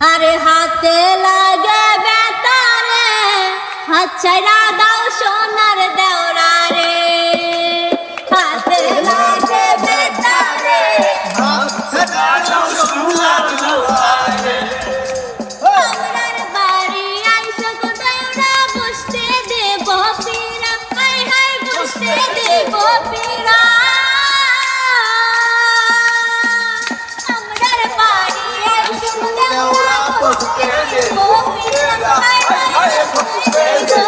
अरे हाथ लगे बेतारे हचरा Thank you.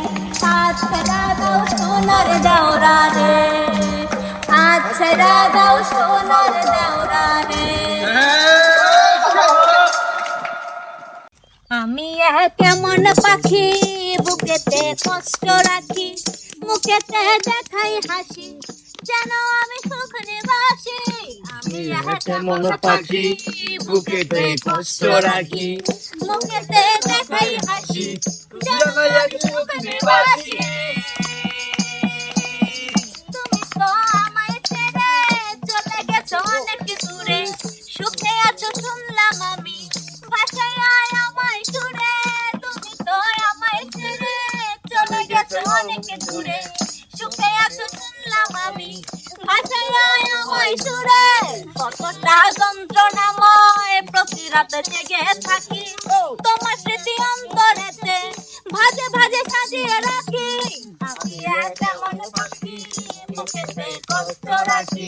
সোনার দেওরা রে আচ্ছা দাও সোনার দেওরা রে আমি কেমন পাখি বুকেতে কষ্ট রাখি মুখেতে দেখাই হাসি। জানো আমি সুখনে বাসি? আমি কেমন পাখি বুকেতে কষ্ট রাখি মুখেতে দেখাই হাসি। জানো আমি সুখনে বাসি? সুরে, সুখে আছো শুনলাম আমি ভাষায় আমায় সুরে। কতটা যন্ত্রণাময় প্রতি রাতে জেগে থাকি। তোমার স্মৃতি অন্তরেতে ভাজে ভাজে সাজিয়ে রাখি। আমি এক এমন পাখি মুখেতে কষ্ট রাখি।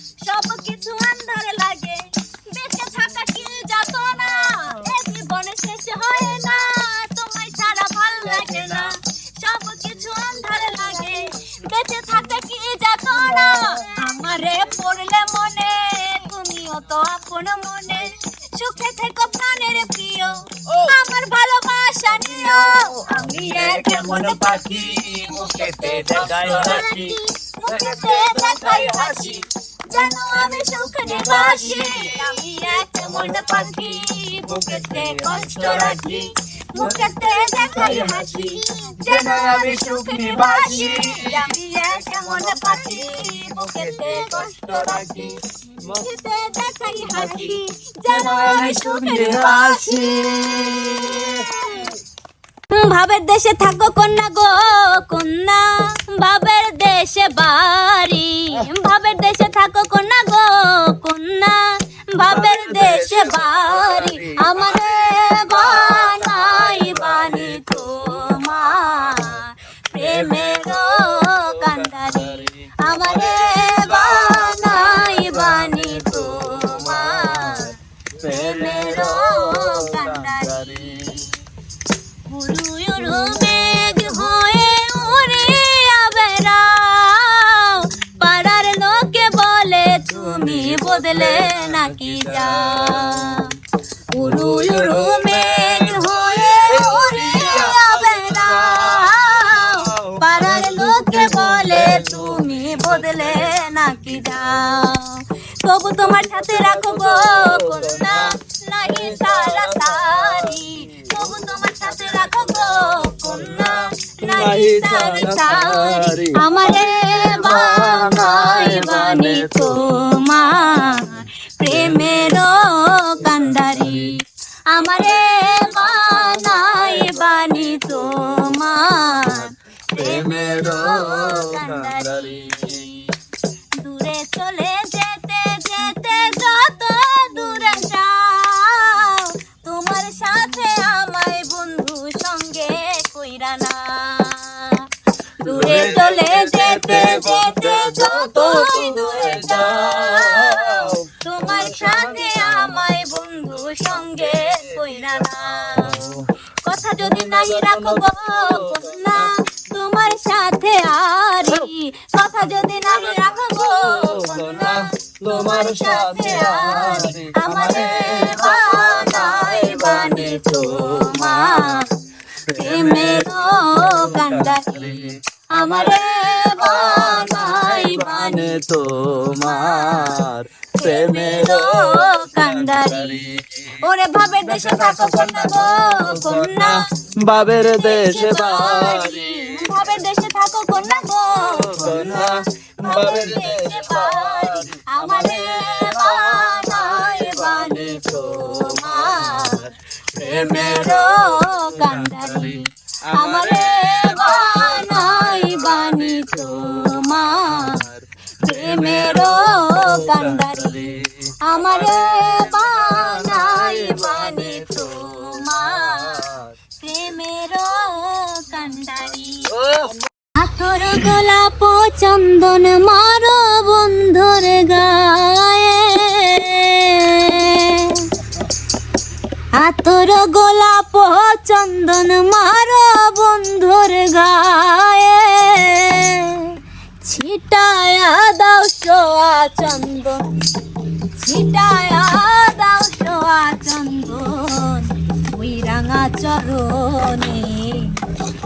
পাখি, মুখেতে দেখায় হাসি। মুখেতে দেখায় হাসি। জানো আমি সুখে বাসি। আমি এক মন পাখি, মুখেতে কষ্ট রাখি। মুখেতে দেখাই হাসি। যেন আমি সুখে বাসি। আমি এক মন পাখি, মুখেতে কষ্ট রাখি। মুখেতে দেখাই হাসি। যেন আমি সুখে বাসি। ভাবের দেশে থাকো কন্যা গো, কন্যা। ভাবের দেশে বাড়ি। ভাবের দেশে থাকো কন্যা গো, কন্যা। ভাবের দেশে বাড়ি। আমার তোমার সাথে রাখো গো কন্যা নাহি সারা সারি। তবু তোমার সাথে রাখো কন্যা নাহি সারা সারি আমারে বানাই বানি তোমার প্রেমের কান্দারি আমারে যদি নাহি রাখো গো কন্যা, তোমার সাথে আরি। কথা যদি নাহি রাখো গো কন্যা, তোমার সাথে আরি। আমারে বানাই বানি তোমার প্রেমের কান্দারি, আমারে বানাই বানি তোমার। প্রেমের কান্দারি। ওরে ভাবের দেশে থাকো কন্যা গো কন্যা। বাবের দেশে বাড়ি। ভাবের দেশে থাকো কন্যা গো কন্যা। বাবের দেশে বাড়ি। বানাই বানি তোমার। প্রেমের কান্দারি। আমারে গোলাপ চন্দন মারো বন্ধুর গায়ে। আতর গোলাপ চন্দন মারো বন্ধুর গায়ে। ছিটায়া দাও সোয়া চন্দন, ছিটায়া দাও সোয়া চন্দন, ওই রাঙা চরণে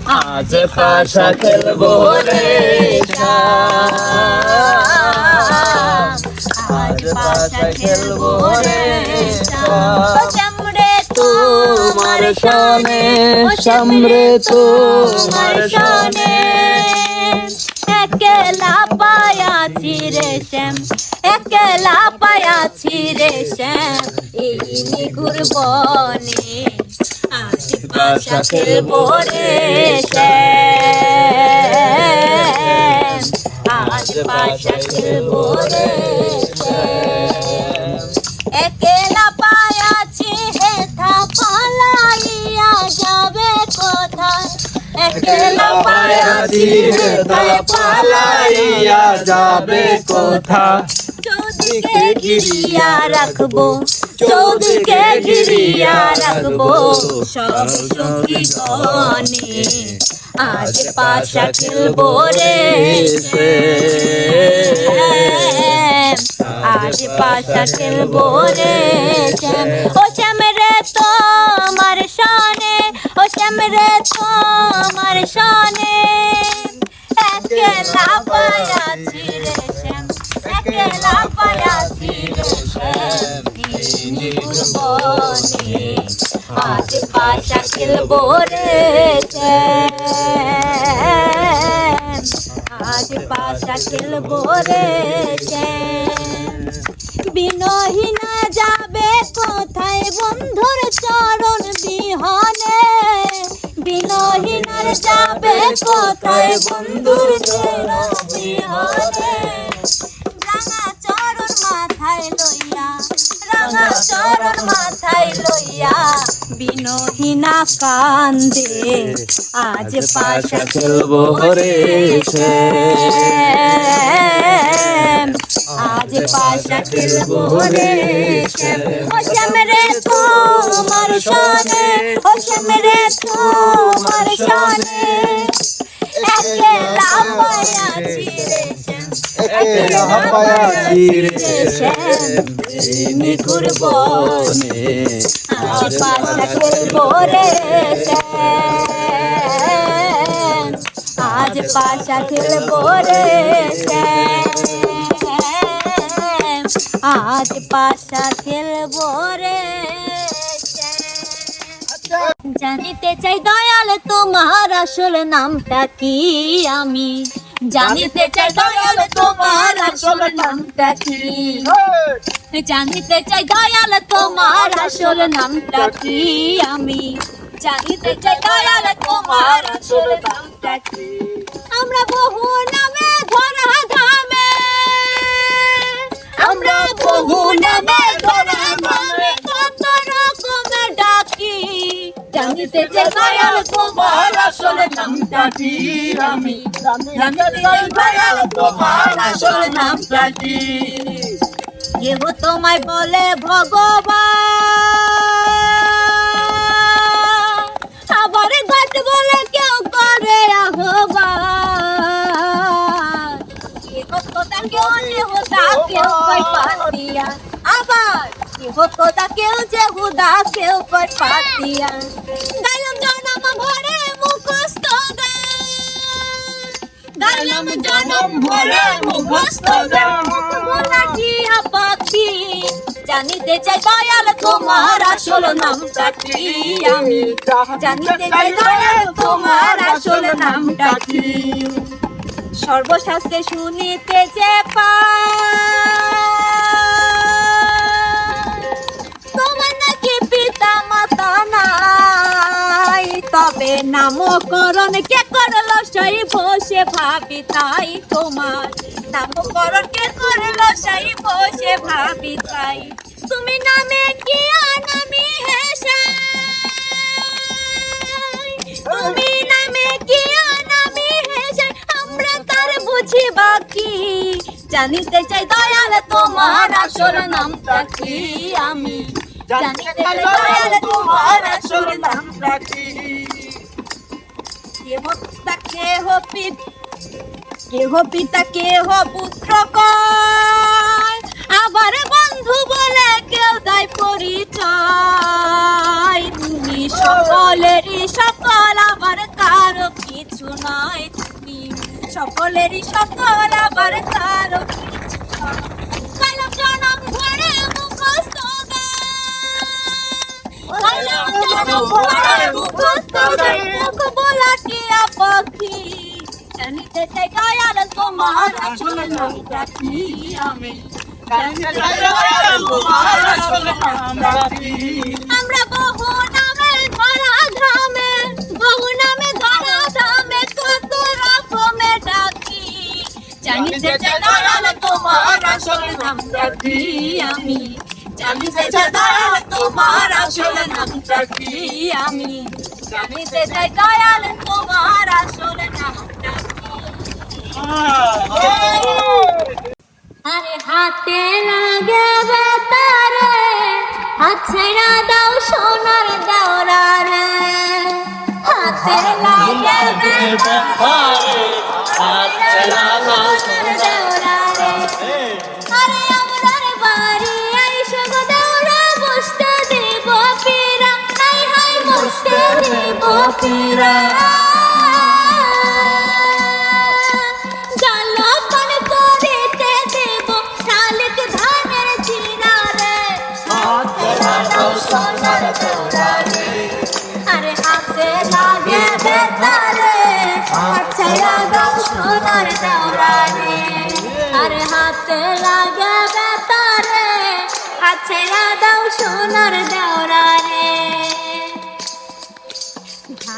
আজ পাশা খেলব রে আজ পাশা খেলব রে তোমার শানে সামরে তোমার শানে। একলা পায়াছি রে শ্যাম একলা পায়াছি রে শ্যাম। এই নিগুর বনে পাশা খেলব রে শ্যাম একলা পায়াছি হেথা পালাইয়া যাবে কোথায়? একলা পায়াছি হেথা পালাইয়া যাবে কোথা চৌদিকে ঘিরিয়া রাখব। চৌদিকে ঘিরিয়া রাখব সব সখী গনে আজ পাশা খেলব রে। আজ পাশা খেলব রে। ও রে তোমার সনে ও রে তোমার সনে একলা পায়াছি রে শ্যাম একলা পায়াছি রে শ্যাম আজ পাশা খেলব রে আজ পাশা খেলব রে চ্যান। বিনহীনা যাবে কোথায় বন্ধুর চরণ বিহনে বিনহীনার যাবে কোথায় বন্ধুর চরণ চরণ মাথায় লইয়া বিনহীনা কান্দে আজ পাশা খেলব রে। আজ পাশা খেলব রে ও শ্যাম রে তোমার সনে ও শ্যাম রে তোমার সনে। একেলা পায়াছি রে শ্যাম। একেলা পায়াছি রে শ্যাম। নিঠুর বনে আজ পাশা রে আজ পাশা খেলব রে আজ পাশা খেলব রে। জানিতে চাই দয়াল তোমার আসল নামটা কি আমি? জানিতে চাই দয়াল তোমার আসল নামটা কি? জানিতে চাই দয়াল তোমার আসল নামটা কি আমি? জানিতে চাই দয়াল তোমার আসল নামটা কি? আমরা বহু নামে ধরা ধামে। আমরা বহু নামে ধরা ধামে। জানিতে চাই দয়াল তোমার আসল নামটা কি আমি জানিতে দয়াল তোমার আসল নামটা কি? কেহ তোমায় বলে ভগবান। আবার বলে কেউ করে আহ্বান। কেউ যে কেউ আবার গাইলাম জনম ভরে মুখস্থ গান। মোনাটিয়া পাখি, জানিতে দয়াল তোমার আসল নামটা কি আমি? জানিতে দয়াল তোমার আসল নামটা কি? সর্বশাস্ত্রে শুনিতে যে পাই তোমার নাকি পিতা মাতা নাই? তবে নামকরণ কে করল সেই বসে ভাবি তাই তোমার। নামকরণ কে করল সেই বসে ভাবি তাই। তুমি নামে কি আনামি হেসে? তুমি নামে কি আনামি হেসে? আমরা তার বুঝি বাকি। জানিতে চাই দয়াল তোমার আসল নামটা কি আমি? কেহ পিতা কেহ পিত কেহ পিতা কেহ পুত্র কয় আবার বন্ধু বলে কেউ দেয় পরিচয় তুমি সকলেরই সকল আবার কারও কিছু নয় তুমি সকলেরই সকল আবার কারও কিছু নয়। জনম আমরা বহু নামে ধরা ধামে বহু নামে ধরা ধামে কত রকমের ডাকি জানিতে চাই দয়াল তোমার আসল নামটা কি আমি জানিতে চাই দয়াল তোমার আসল নামটা কি আমি? জানিতে চাই দয়াল তোমার আসল নামটা আরে হাতে লাগে বেতারে হাত ছেড়া দাও সোনার দাওরা রে হাতে লাগে বেতারে হাত ছেড়া দাও রে। আরে হাতে লাগে বেতারে ছেড়ে দাও সোনার দেওরা রে। আরে হাতে লাগে বেতারে ছেড়ে দাও সোনার দেওরা রে।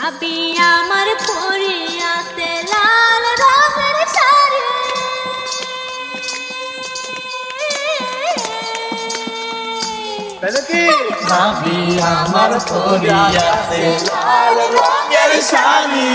ভাবি আমার পরিয়াতে লাল রঙের শাড়ি। ভাবি আমার পরিয়াতে লাল রঙের শাড়ি।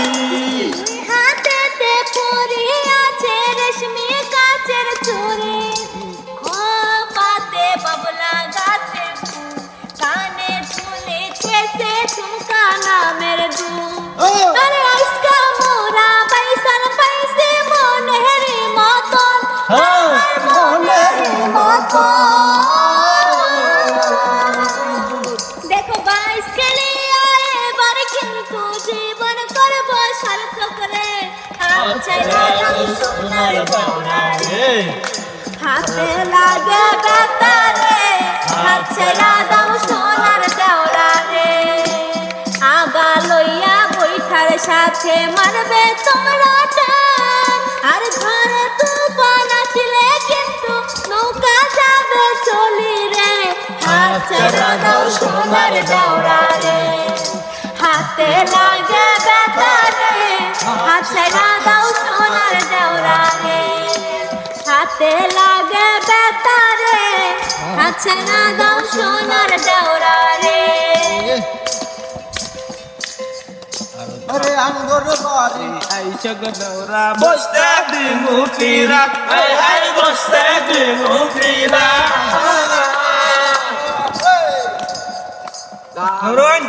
দেখো বাইশ খেলে এবার কিন্তু জীবন করব সার্থক রে। হাত ছেড়ে দাও রে। হাতে লাগে দাও সোনার দেওরা রে আগা লইয়া বৈঠার সাথে মারবে তোমরা আর ঘরে তুফান আসলে কিন্তু নৌকা যাবে চলি রে। হাত ছেড়ে দাও সোনার দেওরা রে। হাতে লাগে বেতারে হাত ছেড়ে দাও সোনার দেওরা রে। হাতে লাগে বেতারে হাত ছেড়ে সোনার দেওরা রে। আরে আঙ্গর বাড়ি। আইসা গদৌরা বসতে দিমু ফিরা। আই আই বসতে দিমু ফিরা। রোন